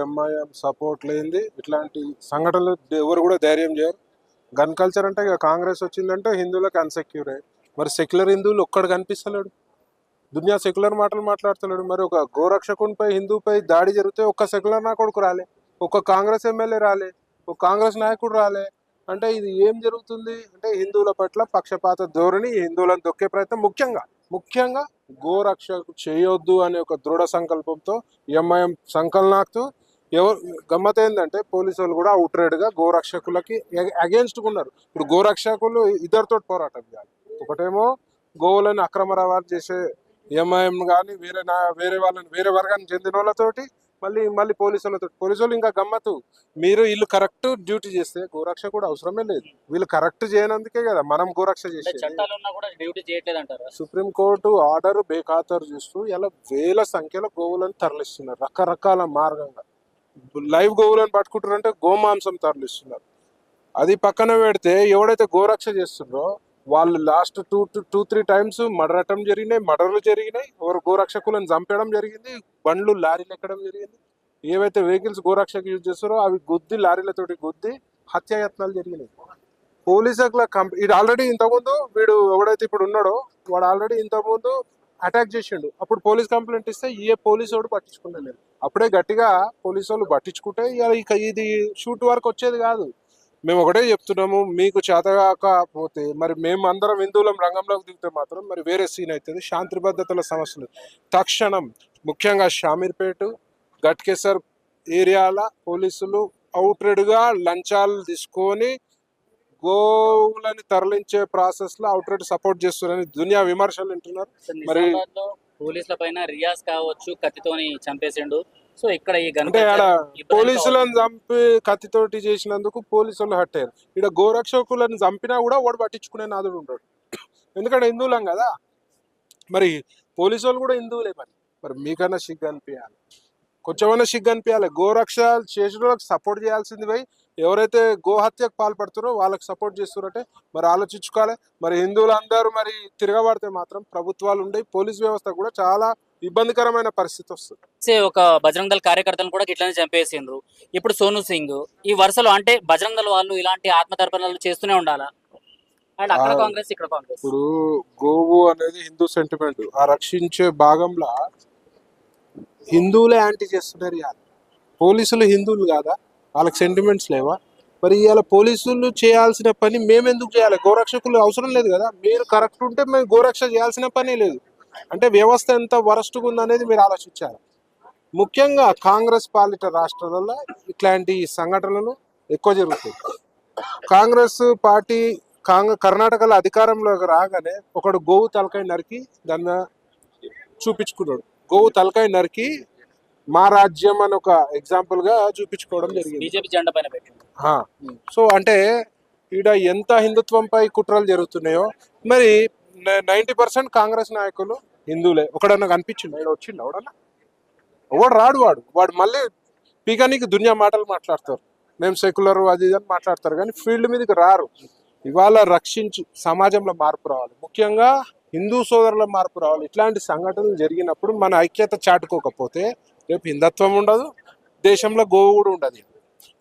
MIM support లేనిది ఇట్లాంటి సంఘటనలు ఎవరు కూడా ధైర్యం చేయరు. గన్ కల్చర్ అంటే ఇక కాంగ్రెస్ వచ్చిందంటే హిందువులకు అన్సెక్యూర్ మరి సెక్యులర్ హిందువులు ఒక్కడు కనిపిస్తలేడు. దునియా సెక్యులర్ మాటలు మాట్లాడుతున్నాడు మరి ఒక గోరక్షకునిపై హిందూపై దాడి జరిగితే ఒక్క సెక్యులర్ నా కొడుకు రాలే. ఒక్క కాంగ్రెస్ ఎమ్మెల్యే రాలే. ఒక కాంగ్రెస్ నాయకుడు రాలే. అంటే ఇది ఏం జరుగుతుంది? అంటే హిందువుల పట్ల పక్షపాత ధోరణి హిందువులను దొక్కే ప్రయత్నం ముఖ్యంగా ముఖ్యంగా గోరక్ష చేయొద్దు అనే ఒక దృఢ సంకల్పంతో ఎంఐఎం సంకలనాక్తూ ఎవరు గమ్మత్ ఏంటంటే పోలీసు వాళ్ళు కూడా అవుట్రేడ్గా గోరక్షకులకి అగేన్స్ట్ ఉన్నారు. ఇప్పుడు గోరక్షకులు ఇద్దరితో పోరాటం చేయాలి. ఒకటేమో గోవులను అక్రమ రవాణా చేసే ఎంఐఎం కానీ వేరే నా వేరే వాళ్ళని వేరే వర్గానికి చెందిన వాళ్ళతోటి మళ్ళీ మళ్ళీ పోలీసు వాళ్ళతో పోలీసు వాళ్ళు ఇంకా గమ్మత్తు మీరు వీళ్ళు కరెక్ట్ డ్యూటీ చేస్తే గోరక్ష కూడా అవసరమే లేదు. వీళ్ళు కరెక్ట్ చేయనందుకే కదా మనం గోరక్ష చేసేది. సుప్రీంకోర్టు ఆర్డర్ బేఖాతరు చేస్తూ ఇలా వేల సంఖ్యలో గోవులను తరలిస్తున్నారు రకరకాల మార్గంగా. లైవ్ గోవులను పట్టుకుంటారంటే గోమాంసం తరలిస్తున్నారు. అది పక్కన పెడితే ఎవడైతే గోరక్ష చేస్తుండ్రో వాళ్ళు last two two three times murder attempt జరిగినాయి మర్డర్లు జరిగినాయి. ఎవరు గోరక్షకులను చంపడం జరిగింది బండ్లు లారీలు ఎక్కడం జరిగింది. ఏవైతే వెహికల్స్ గోరక్షకు యూజ్ చేస్తారో అవి గుద్ది లారీలతోటి గుద్ది హత్యాయత్నాలు జరిగినాయి. పోలీసుల కంప్ ఇది ఆల్రెడీ ఇంతకుముందు వీడు ఎవడైతే ఇప్పుడు ఉన్నాడో వాడు ఆల్రెడీ ఇంతకుముందు అటాక్ చేసిండు. అప్పుడు పోలీస్ కంప్లైంట్ ఇస్తే ఏ పోలీసు వాడు పట్టించుకున్నాను నేను. అప్పుడే గట్టిగా పోలీసు వాళ్ళు పట్టించుకుంటే ఇక ఇక ఇది షూట్ వరకు వచ్చేది కాదు. మేము ఒకటే చెప్తున్నాము మీకు చేతకాకపోతే మరి మేము అందరం హిందువులం రంగంలోకి దిగితే మాత్రం మరి వేరే సీన్ అవుతుంది శాంతి భద్రతల సమస్యలు. తక్షణం ముఖ్యంగా షామీర్పేట గట్కేసర్ ఏరియాల పోలీసులు అవుట్రెడ్గా లంచాలు తీసుకొని గో గోవులని తరలించే ప్రాసెస్లో అవుట్రెడ్ సపోర్ట్ చేస్తున్నారని దునియా విమర్శలు వింటున్నారు. మరి- పోలీసుల పైన రియాజ్ కావచ్చు కత్తితోని చంపేసిండు. సో ఇక్కడ ఈ అంటే ఆడ పోలీసులను చంపి కత్తితోటి చేసినందుకు పోలీసులు హట్టారు ఇక్కడ గోరక్షకులను చంపినా కూడా వాడు పట్టించుకునే నాదుడు ఉంటాడు ఎందుకంటే హిందువులం కదా. మరి పోలీసు వాళ్ళు కూడా హిందువులే మరి. మరి మీకన్నా సిగ్గు అనిపించాలి కొంచెమైనా సిగ్గు అనిపించాలి గోరక్ష చేసిన వాళ్ళకి సపోర్ట్ చేయాల్సింది పోయి ఎవరైతే గోహత్యకు పాల్పడుతారో వాళ్ళకి సపోర్ట్ చేస్తున్నారంటే మరి ఆలోచించుకోవాలి. మరి హిందువులు అందరూ మరి తిరగబడితే మాత్రం ప్రభుత్వాలు ఉండే పోలీస్ వ్యవస్థ కూడా చాలా ఇబ్బందికరమైన పరిస్థితి వస్తుంది. ఒక బజరంగ్ దళ కార్యకర్తలను కూడా ఇట్లానే చంపేసిండ్రు. ఇప్పుడు సోను సింగ్ ఈ వరుసలో అంటే బజరంగ్ దళ వాళ్ళు ఇలాంటి ఆత్మతర్పణలు చేస్తూనే ఉండాలా? అండ్ అక్కడ ఆ. కాంగ్రెస్ ఇక్కడ కాంగ్రెస్. ఇప్పుడు గోవు అనేది హిందూ సెంటిమెంట్ ఆ రక్షించే భాగంలో హిందువులే యాంటీ చేస్తున్నారు పోలీసులు హిందువులు కాదా? వాళ్ళకి సెంటిమెంట్స్ లేవా? మరి ఇవాళ పోలీసులు చేయాల్సిన పని మేము ఎందుకు చేయాలి? గోరక్షకులు అవసరం లేదు కదా? మీరు కరెక్ట్ ఉంటే మేము గోరక్ష చేయాల్సిన పని లేదు. అంటే వ్యవస్థ ఎంత వరస్ట్గా ఉందనేది మీరు ఆలోచించాలి. ముఖ్యంగా కాంగ్రెస్ పాలిట రాష్ట్రాలలో ఇట్లాంటి సంఘటనలు ఎక్కువ జరుగుతాయి. కాంగ్రెస్ పార్టీ కాంగ్రెస్ కర్ణాటకలో అధికారంలోకి రాగానే ఒకడు గోవు తలకాయ నరికి దాన్ని చూపించుకున్నాడు. గోవు తలకాయ నరికి మా రాజ్యం అని ఒక ఎగ్జాంపుల్గా చూపించుకోవడం జరిగింది. బీజేపీ జెండా పైన ఆ. సో అంటే ఈడ ఎంత హిందుత్వంపై కుట్రలు జరుగుతున్నాయో మరి నైంటీ పర్సెంట్ కాంగ్రెస్ నాయకులు హిందువులే. ఒకడన్నా కనిపించిండు? ఇక్కడ వచ్చిండు ఎవడన్నా? ఎవడు రాడు వాడు. వాడు మళ్ళీ పీకానికి దునియా మాటలు మాట్లాడతారు. మేము సెక్యులర్ అది ఇది అని మాట్లాడతారు. కానీ ఫీల్డ్ మీదకి రారు. ఇవాళ రక్షించి సమాజంలో మార్పు రావాలి. ముఖ్యంగా హిందూ సోదరుల మార్పు రావాలి. ఇట్లాంటి సంఘటనలు జరిగినప్పుడు మన ఐక్యత చాటుకోకపోతే రేపు హిందుత్వం ఉండదు దేశంలో గోవు కూడా ఉండదు.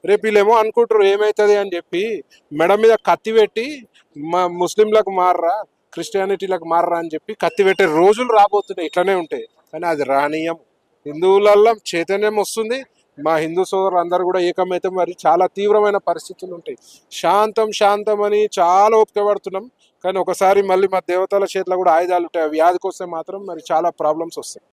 రేపు వీళ్ళేమో అనుకుంటారు ఏమవుతుంది అని చెప్పి మెడ మీద కత్తి పెట్టి మా ముస్లింలకు మారరా క్రిస్టియానిటీలకు మారరా అని చెప్పి కత్తి పెట్టే రోజులు రాబోతున్నాయి ఇట్లనే ఉంటాయి. కానీ అది రానీయం హిందువులలో చైతన్యం వస్తుంది మా హిందూ సోదరులు అందరూ కూడా ఏకమైతే మరి చాలా తీవ్రమైన పరిస్థితులు ఉంటాయి. శాంతం శాంతం అని చాలా ఓపిక పడుతున్నాం కానీ ఒకసారి మళ్ళీ మా దేవతల చేతిలో కూడా ఆయుధాలు ఉంటాయి. అవి వ్యాధికి వస్తే మాత్రం మరి చాలా ప్రాబ్లమ్స్ వస్తాయి.